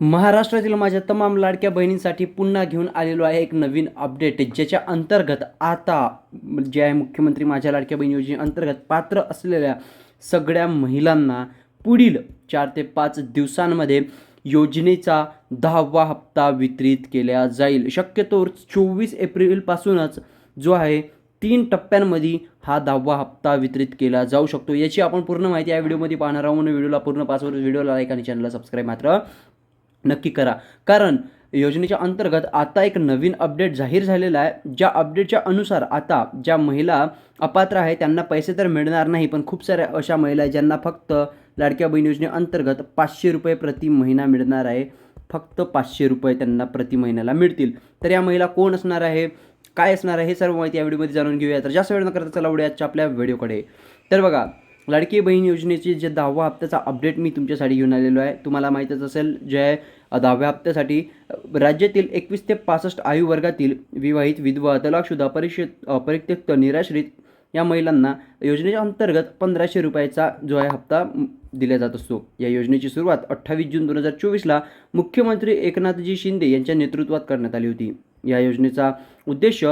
महाराष्ट्रातील माझ्या तमाम लाडक्या बहिणींसाठी पुन्हा घेऊन आलेलो आहे एक नवीन अपडेट ज्याच्या अंतर्गत आता जे आहे मुख्यमंत्री माझ्या लाडक्या बहिणी योजनेअंतर्गत पात्र असलेल्या सगळ्या महिलांना पुढील चार ते पाच दिवसांमध्ये योजनेचा दहावा हप्ता वितरित केला जाईल. शक्यतो चोवीस एप्रिलपासूनच जो आहे तीन टप्प्यांमध्ये हा दहावा हप्ता वितरित केला जाऊ शकतो. याची आपण पूर्ण माहिती या व्हिडिओमध्ये पाहणार आहोत. म्हणून व्हिडिओला पूर्ण पासवर्ड व्हिडिओला लाईक आणि चॅनलला सबस्क्राईब मात्र नक्की करा. कारण योजनेच्या अंतर्गत आता एक नवीन अपडेट जाहीर झालेला आहे. ज्या अपडेटच्या अनुसार आता ज्या महिला अपात्र आहे त्यांना पैसे तर मिळणार नाही पण खूप साऱ्या अशा महिला आहेत ज्यांना फक्त लाडक्या बहीण योजनेअंतर्गत पाचशे रुपये प्रति महिना मिळणार आहे. फक्त पाचशे रुपये त्यांना प्रति महिन्याला मिळतील. तर या महिला कोण असणार आहे? काय असणार आहे? हे सर्व माहिती या व्हिडिओमध्ये जाणून घेऊया. तर जास्त वेळ न करता चला उड्या आजच्या आपल्या व्हिडिओकडे. तर बघा लाडकी बहीण योजनेची जे दहावा हप्त्याचा अपडेट मी तुमच्यासाठी घेऊन आलेलो आहे. तुम्हाला माहीतच असेल जे आहे दहाव्या हप्त्यासाठी राज्यातील एकवीस ते पासष्ट आयु वर्गातील विवाहित विधवा तलाकशुदा परीक्षित परित्यक्त निराश्रित या महिलांना योजनेच्या अंतर्गत पंधराशे रुपयाचा जो आहे हप्ता दिला जात असतो. या योजनेची सुरुवात अठ्ठावीस जून दोन हजार चोवीसला मुख्यमंत्री एकनाथजी शिंदे यांच्या नेतृत्वात करण्यात आली होती. या योजनेचा उद्देश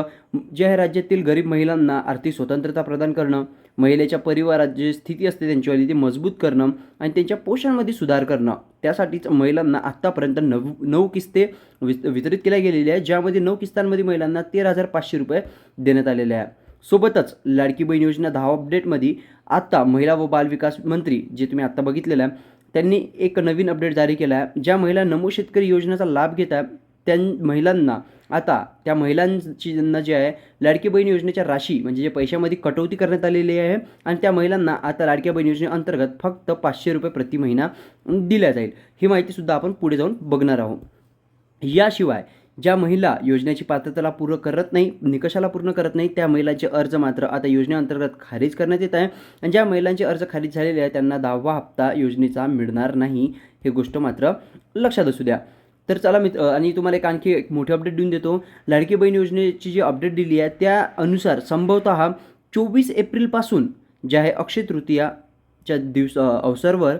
जे आहे राज्यातील गरीब महिलांना आर्थिक स्वतंत्रता प्रदान करणं महिलेच्या परिवारात जी स्थिती असते त्यांच्यावाली ती मजबूत करणं आणि त्यांच्या पोषणामध्ये सुधार करणं. त्यासाठीच महिलांना आत्तापर्यंत नऊ नऊ किस्ते वितरित केल्या गेलेल्या आहेत ज्यामध्ये नऊ किस्तांमध्ये महिलांना तेरा हजार पाचशे रुपये देण्यात आलेले आहे. सोबतच लाडकी बहीण योजना दहा अपडेटमध्ये आत्ता महिला व बालविकास मंत्री जे तुम्ही आत्ता बघितलेलं आहे त्यांनी एक नवीन अपडेट जारी केला आहे ज्या महिला नमो शेतकरी योजनेचा लाभ घेत आहे त्या महिलांना आता त्या महिलांची ज्यांना जे आहे लाडकी बहीण योजनेच्या राशी म्हणजे जे पैशामध्ये कटौती करण्यात आलेली आहे आणि त्या महिलांना आता लाडक्या बहीण योजनेअंतर्गत फक्त पाचशे रुपये प्रति महिना दिल्या जाईल. ही माहितीसुद्धा आपण पुढे जाऊन बघणार आहोत. याशिवाय ज्या महिला योजनेची पात्रतेला पूर्ण करत नाही निकषाला पूर्ण करत नाही त्या महिलांचे अर्ज मात्र आता योजनेअंतर्गत खारिज करण्यात येत आहे. आणि ज्या महिलांचे अर्ज खारिज झालेले आहे त्यांना दहावा हप्ता योजनेचा मिळणार नाही हे गोष्ट मात्र लक्षात असू द्या. तर चला मित्र आणि तुम्हाला एक आणखी एक मोठी अपडेट देऊन देतो. लाडकी बहीण योजनेची जी अपडेट दिली आहे त्यानुसार संभवतः चोवीस एप्रिलपासून जे आहे अक्षय तृतीयाच्या दिवस अवसरवर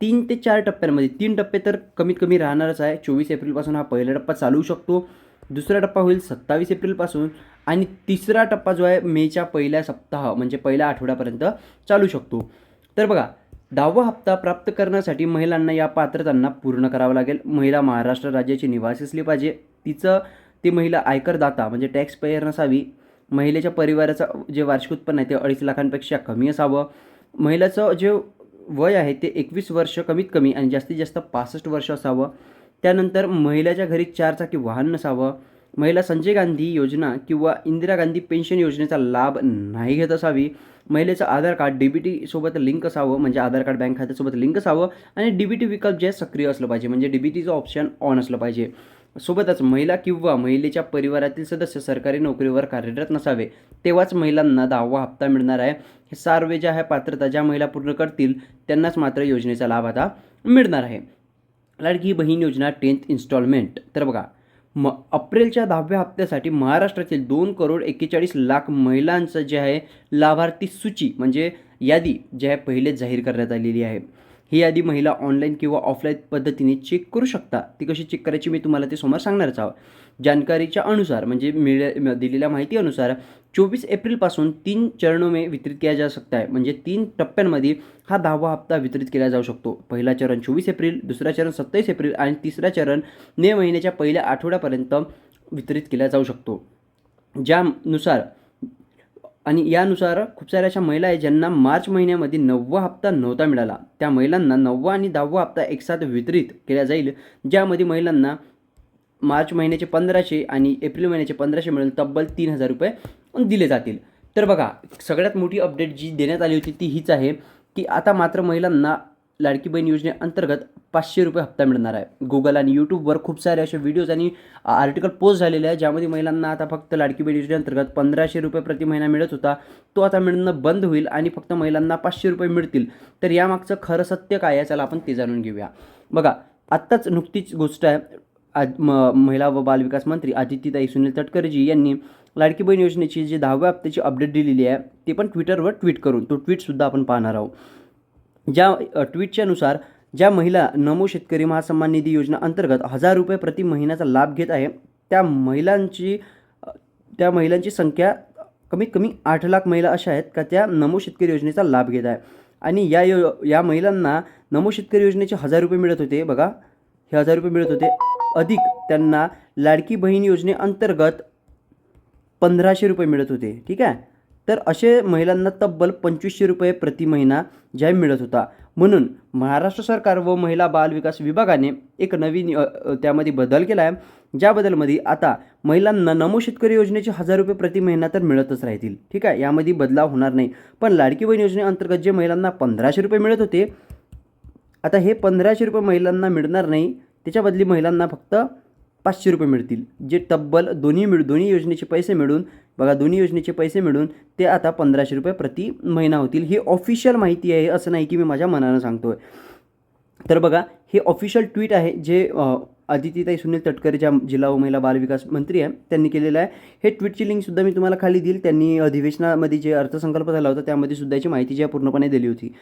तीन ते चार टप्प्यांमध्ये तीन टप्पे तर कमीत कमी राहणारच आहे. चोवीस एप्रिलपासून हा पहिला टप्पा चालू शकतो. दुसरा टप्पा होईल सत्तावीस एप्रिलपासून आणि तिसरा टप्पा जो आहे मेच्या पहिल्या सप्ताह म्हणजे पहिल्या आठवड्यापर्यंत चालू शकतो. तर बघा दहावा हप्ता प्राप्त करण्यासाठी महिलांना या पात्रतांना पूर्ण करावं लागेल. महिला महाराष्ट्र राज्याची निवासी असली पाहिजे. तिचं ती महिला आयकरदाता म्हणजे टॅक्स पेयर नसावी. महिलेच्या परिवाराचं जे वार्षिक उत्पन्न आहे ते अडीच लाखांपेक्षा कमी असावं. महिलाचं जे वय आहे ते एकवीस वर्ष कमीत कमी आणि जास्तीत जास्त पासष्ट वर्ष असावं. त्यानंतर महिलाच्या घरी चारचाकी वाहन नसावं. महिला संजय गांधी योजना किंवा इंदिरा गांधी पेन्शन योजनेचा लाभ नाही घेत असावी. महिलेचं आधार कार्ड डी बी टीसोबत लिंक असावं म्हणजे आधार कार्ड बँक खात्यासोबत लिंक असावं आणि डी बी टी विकल्प जे सक्रिय असलं पाहिजे म्हणजे डी बी टीचं ऑप्शन ऑन असलं पाहिजे. सोबतच महिला किंवा महिलेच्या परिवारातील सदस्य सरकारी नोकरीवर कार्यरत नसावे तेव्हाच महिलांना दहावा हप्ता मिळणार आहे. हे सार्वे ज्या आहे पात्रता ज्या महिला पूर्ण करतील त्यांनाच मात्र योजनेचा लाभ आता मिळणार आहे. लाडकी बहीण योजना टेन्थ इन्स्टॉलमेंट तर बघा म अप्रिलच्या दहाव्या हप्त्यासाठी महाराष्ट्रातील दोन करोड एक्केचाळीस लाख महिलांचं जे आहे लाभार्थी सूची म्हणजे यादी जी आहे पहिले जाहीर करण्यात आलेली आहे. ही यादी महिला ऑनलाईन किंवा ऑफलाईन पद्धतीने चेक करू शकता. ती कशी चेक करायची मी तुम्हाला ते समोर सांगणारच आहोत. जानकारीच्या अनुसार म्हणजे मिळ दिलेल्या माहितीनुसार चोवीस एप्रिलपासून तीन चरणों में वितरित किया जा सकता है म्हणजे तीन टप्प्यांमध्ये हा दहावा हप्ता वितरित केला जाऊ शकतो. पहिला चरण चोवीस एप्रिल दुसरा चरण सत्तावीस एप्रिल आणि तिसरा चरण मे महिन्याच्या पहिल्या आठवड्यापर्यंत वितरित केला जाऊ शकतो. ज्यानुसार आणि यानुसार खूप साऱ्या अशा महिला आहेत ज्यांना मार्च महिन्यामध्ये नववा हप्ता नव्हता मिळाला. त्या महिलांना नववा आणि दहावा हप्ता एकसाथ वितरित केला जाईल ज्यामध्ये महिलांना मार्च महिन्याचे पंधराशे आणि एप्रिल महिन्याचे पंधराशे मिळून तब्बल तीन हजार रुपये दिले जातील. तर बघा सगळ्यात मोठी अपडेट जी देण्यात आली होती ती हीच आहे की आता मात्र महिलांना लाडकी बहीण योजनेअंतर्गत पाचशे रुपये हप्ता मिळणार आहे. गुगल आणि यूट्यूबवर खूप सारे असे व्हिडिओज आणि आर्टिकल पोस्ट झालेले आहे ज्यामध्ये महिलांना आता फक्त लाडकी बहीण योजनेअंतर्गत पंधराशे रुपये प्रति महिना मिळत होता. तो आता मिळणं बंद होईल आणि फक्त महिलांना पाचशे रुपये मिळतील. तर यामागचं खरं सत्य काय आहे चला आपण ते जाणून घेऊया. बघा आत्ताच नुकतीच गोष्ट आहे आज म महिला व बालविकास मंत्री आदित्यताई सुनील तटकरेजी यांनी लाडकी बहीण योजनेची जी दहाव्या हप्त्याची अपडेट दिलेली आहे ते पण ट्विटरवर ट्विट करून तो ट्विटसुद्धा आपण पाहणार आहोत. ज्या अ, ट्विटच्यानुसार ज्या महिला नमो शेतकरी महासन्मान निधी योजना अंतर्गत हजार रुपये प्रति महिन्याचा लाभ घेत आहे त्या महिलांची त्या महिलांची संख्या कमीत कमी आठ लाख महिला अशा आहेत का त्या नमो शेतकरी योजनेचा लाभ घेत आहे? आणि या यो या महिलांना नमो शेतकरी योजनेचे हजार रुपये मिळत होते बघा हे हजार रुपये मिळत होते. अधिक त्यांना लाडकी बहीण योजनेअंतर्गत पंधराशे रुपये मिळत होते ठीक आहे? तर असे महिलांना तब्बल पंचवीसशे रुपये प्रति महिना ज्या मिळत होता. म्हणून महाराष्ट्र सरकार व महिला बाल विकास विभागाने एक नवीन त्यामध्ये बदल केला आहे ज्या बदलमध्ये आता महिलांना नमो शेतकरी योजनेचे हजार रुपये प्रति महिना तर मिळतच राहतील. ठीक आहे? यामध्ये बदलाव होणार नाही. पण लाडकी बहीण योजनेअंतर्गत जे महिलांना पंधराशे रुपये मिळत होते आता हे पंधराशे रुपये महिलांना मिळणार नाही. त्याच्या बदली महिलांना फक्त पाचशे रुपये मिळतील. जे तब्बल दोन्ही मिळ दोन्ही योजनेचे पैसे मिळून बघा दोन्ही योजनेचे पैसे मिळून ते आता पंधराशे रुपये प्रति महिना होतील. ही ऑफिशियल माहिती आहे असं नाही की मी माझ्या मनानं सांगतो आहे तर बघा हे ऑफिशियल ट्विट आहे जे अदितीताई सुनील तटकरे ज्या जिल्हा व महिला बालविकास मंत्री आहे त्यांनी केलेलं आहे. हे ट्विटची लिंकसुद्धा मी तुम्हाला खाली देईल. त्यांनी अधिवेशनामध्ये जे अर्थसंकल्प झाला होता त्यामध्ये सुद्धा याची माहिती जी आहे पूर्णपणे दिली होती.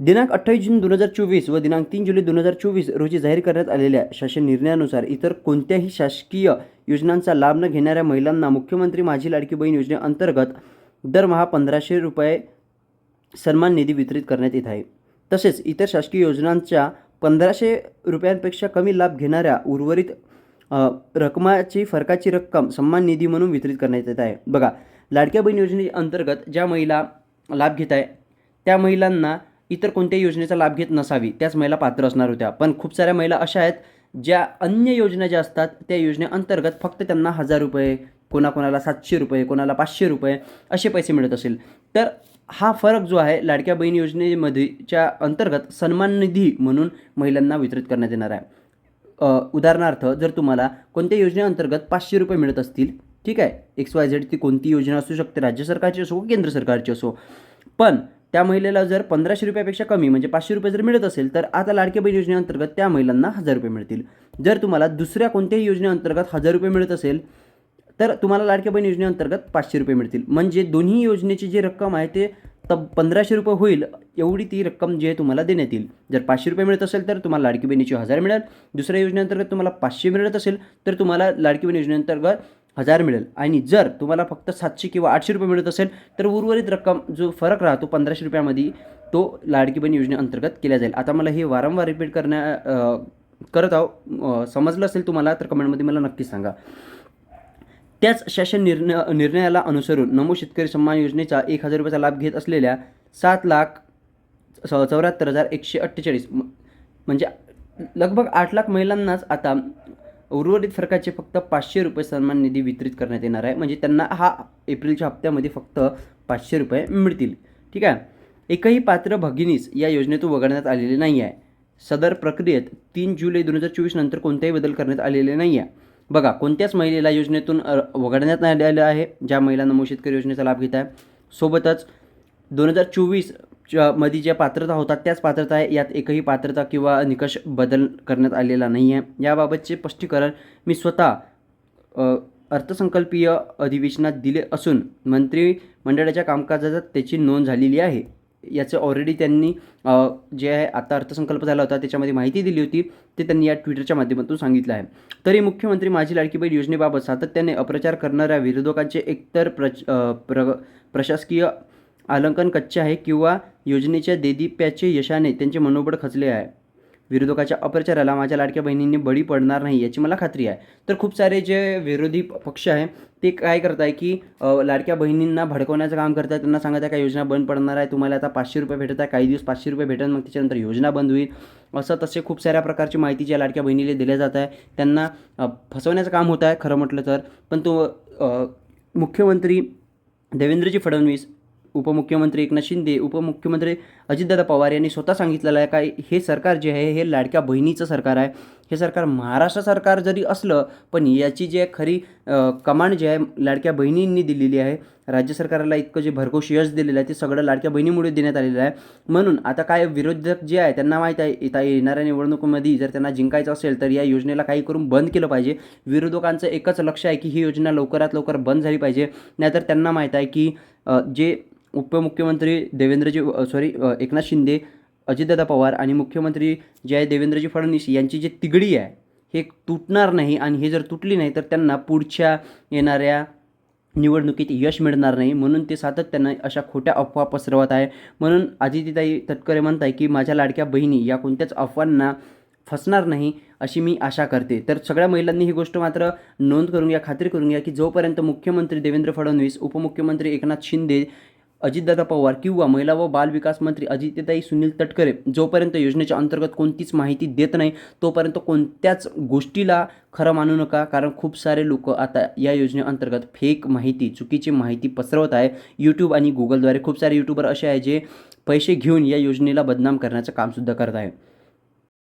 दिनांक अठ्ठावीस जून दोन हजार चोवीस व दिनांक तीन जुलै दोन हजार चोवीस रोजी जाहीर करण्यात आलेल्या शासन निर्णयानुसार इतर कोणत्याही शासकीय योजनांचा लाभ न घेणाऱ्या महिलांना मुख्यमंत्री माझी लाडकी बहीण योजनेअंतर्गत दरमहा पंधराशे रुपये सन्मान निधी वितरित करण्यात येत आहे. तसेच इतर शासकीय योजनांच्या पंधराशे रुपयांपेक्षा कमी लाभ घेणाऱ्या उर्वरित रकमाची फरकाची रक्कम सन्मान निधी म्हणून वितरित करण्यात येत आहे. बघा लाडक्या बहीण योजनेअंतर्गत ज्या महिला लाभ घेत आहे त्या महिलांना इतर कोणत्याही योजनेचा लाभ घेत नसावी त्याच महिला पात्र असणार होत्या. पण खूप साऱ्या महिला अशा आहेत ज्या अन्य योजना ज्या असतात त्या योजनेअंतर्गत फक्त त्यांना हजार रुपये कोणाकोणाला सातशे रुपये कोणाला पाचशे रुपये असे पैसे मिळत असेल. तर हा फरक जो आहे लाडक्या बहीण योजनेमध्येच्या अंतर्गत सन्मान निधी म्हणून महिलांना वितरित करण्यात येणार आहे. उदाहरणार्थ जर तुम्हाला कोणत्या योजनेअंतर्गत पाचशे रुपये मिळत असतील ठीक आहे एक्स वाय झेड ती कोणती योजना असू शकते राज्य सरकारची असो केंद्र सरकारची असो पण त्या महिलेला जर पंधराशे रुपयापेक्षा कमी म्हणजे पाचशे रुपये जर मिळत असेल तर आता लाडके बहीण योजनेअंतर्गत त्या महिलांना हजार रुपये मिळतील. जर तुम्हाला दुसऱ्या कोणत्याही योजनेअंतर्गत हजार रुपये मिळत असेल तर तुम्हाला लाडक्या बहीण योजनेअंतर्गत पाचशे रुपये मिळतील. म्हणजे दोन्ही योजनेची जी रक्कम आहे ते तब पंधराशे रुपये होईल एवढी ती रक्कम जी आहे तुम्हाला देण्यात येईल. जर पाचशे रुपये मिळत असेल तर तुम्हाला लाडकी बहिणीची हजार मिळेल. दुसऱ्या योजनेअंतर्गत तुम्हाला पाचशे मिळत असेल तर तुम्हाला लाडकी बहीण योजनेअंतर्गत हजार मिळेल. आणि जर तुम्हाला फक्त सातशे किंवा आठशे रुपये मिळत असेल तर उर्वरित रक्कम जो फरक राहतो पंधराशे रुपयामध्ये तो लाडकी बहीण योजनेअंतर्गत केला जाईल. आता मला हे वारंवार रिपीट करण्या करत आहो. समजलं असेल तुम्हाला तर कमेंटमध्ये मला नक्की सांगा. त्याच शासन निर्णय निर्णयाला अनुसरून नमो शेतकरी सन्मान योजनेचा एक हजार रुपयाचा लाभ घेत असलेल्या सात लाख चौऱ्याहत्तर हजार एकशे अठ्ठेचाळीस म्हणजे लगभग आठ लाख महिलांनाच आता उर्वरित फरकाचे फक्त पाचशे रुपये सन्मान निधी वितरित करण्यात येणार आहे. म्हणजे त्यांना हा एप्रिलच्या हप्त्यामध्ये फक्त पाचशे रुपये मिळतील. ठीक आहे? एकही पात्र भगिनीस या योजनेतून वगळण्यात आलेले नाही आहे. सदर प्रक्रियेत तीन जुलै दोन हजार चोवीस नंतर कोणताही बदल करण्यात आलेले नाही आहे. बघा कोणत्याच महिलेला योजनेतून वगळण्यात आलेलं आहे ज्या महिलांना नमो शेतकरी योजनेचा लाभ घेत आहे. सोबतच दोन हजार चोवीस मध्ये ज्या पात्रता होतात त्याच पात्रता आहे. यात एकही पात्रता किंवा निकष बदल करण्यात आलेला नाही आहे याबाबतचे स्पष्टीकरण मी स्वतः अर्थसंकल्पीय अधिवेशनात दिले असून मंत्रिमंडळाच्या कामकाजात त्याची नोंद झालेली आहे. याचं ऑलरेडी त्यांनी जे आहे आता अर्थसंकल्प झाला होता त्याच्यामध्ये माहिती दिली होती. ते त्यांनी या ट्विटरच्या माध्यमातून सांगितलं आहे. तरी मुख्यमंत्री माझी लाडकी बहीण योजनेबाबत सातत्याने अप्रचार करणाऱ्या विरोधकांचे एकतर प्रच प्र प्रशासकीय आलंकन कच्चे आहे किंवा योजनेच्या देदीप्याचे यशाने त्यांचे मनोबळ खचले आहे. विरोधकाच्या अप्रचाराला माझ्या लाडक्या बहिणींनी बळी पडणार नाही याची मला खात्री आहे. तर खूप सारे जे विरोधी पक्ष आहे ते काय करत आहे की लाडक्या बहिणींना भडकवण्याचं काम करत आहे त्यांना सांगत आहे का योजना बंद पडणार आहे तुम्हाला आता पाचशे रुपये भेटत आहे काही दिवस पाचशे रुपये भेटेल मग त्याच्यानंतर योजना बंद होईल. असं तसे खूप साऱ्या प्रकारची माहिती ज्या लाडक्या बहिणीला दिल्या जात आहे त्यांना फसवण्याचं काम होत आहे खरं म्हटलं तर. पण तो मुख्यमंत्री देवेंद्रजी फडणवीस उपमुख्यमंत्री एकनाथ शिंदे उपमुख्यमंत्री अजितदादा पवार यांनी स्वतः सांगितलेलं आहे का हे सरकार जे आहे हे लाडक्या बहिणीचं सरकार आहे. हे सरकार महाराष्ट्र सरकार जरी असलं पण याची जी आहे खरी कमांड जी आहे लाडक्या बहिणींनी दिलेली आहे. राज्य सरकारला इतकं जे भरघोस यश दिलेलं आहे ते सगळं लाडक्या बहिणीमुळे देण्यात आलेलं आहे. म्हणून आता काय विरोधक जे आहे त्यांना माहीत आहे येता येणाऱ्या निवडणुकीमध्ये जर त्यांना जिंकायचं असेल तर या योजनेला काही करून बंद केलं पाहिजे. विरोधकांचं एकच लक्ष आहे की ही योजना लवकरात लवकर बंद झाली पाहिजे. नाहीतर त्यांना माहीत आहे की जे उपमुख्यमंत्री देवेंद्रजी सॉरी एकनाथ शिंदे अजितदादा पवार आणि मुख्यमंत्री जे आहे देवेंद्रजी फडणवीस यांची जी तिगडी आहे हे तुटणार नाही आणि हे जर तुटली नाही तर त्यांना पुढच्या येणाऱ्या निवडणुकीत यश मिळणार नाही. म्हणून ते सातत्यानं अशा खोट्या अफवा पसरवत आहे. म्हणून आदितीताई तटकरे म्हणत आहे की माझ्या लाडक्या बहिणी या कोणत्याच अफवांना फसणार नाही अशी मी आशा करते. तर सगळ्या महिलांनी ही गोष्ट मात्र नोंद करून घ्या खात्री करून घ्या की जोपर्यंत मुख्यमंत्री देवेंद्र फडणवीस उपमुख्यमंत्री एकनाथ शिंदे अजितदादा पवार किंवा महिला व बाल विकास मंत्री अजितताई सुनील तटकरे जोपर्यंत योजनेच्या अंतर्गत कोणतीच माहिती देत नाही तोपर्यंत कोणत्याच गोष्टीला खरं मानू नका. कारण खूप सारे लोक आता या योजनेअंतर्गत फेक माहिती चुकीची माहिती पसरवत आहे. यूट्यूब आणि गुगलद्वारे खूप सारे यूट्यूबर असे आहे जे पैसे घेऊन या योजनेला बदनाम करण्याचं कामसुद्धा करत आहे.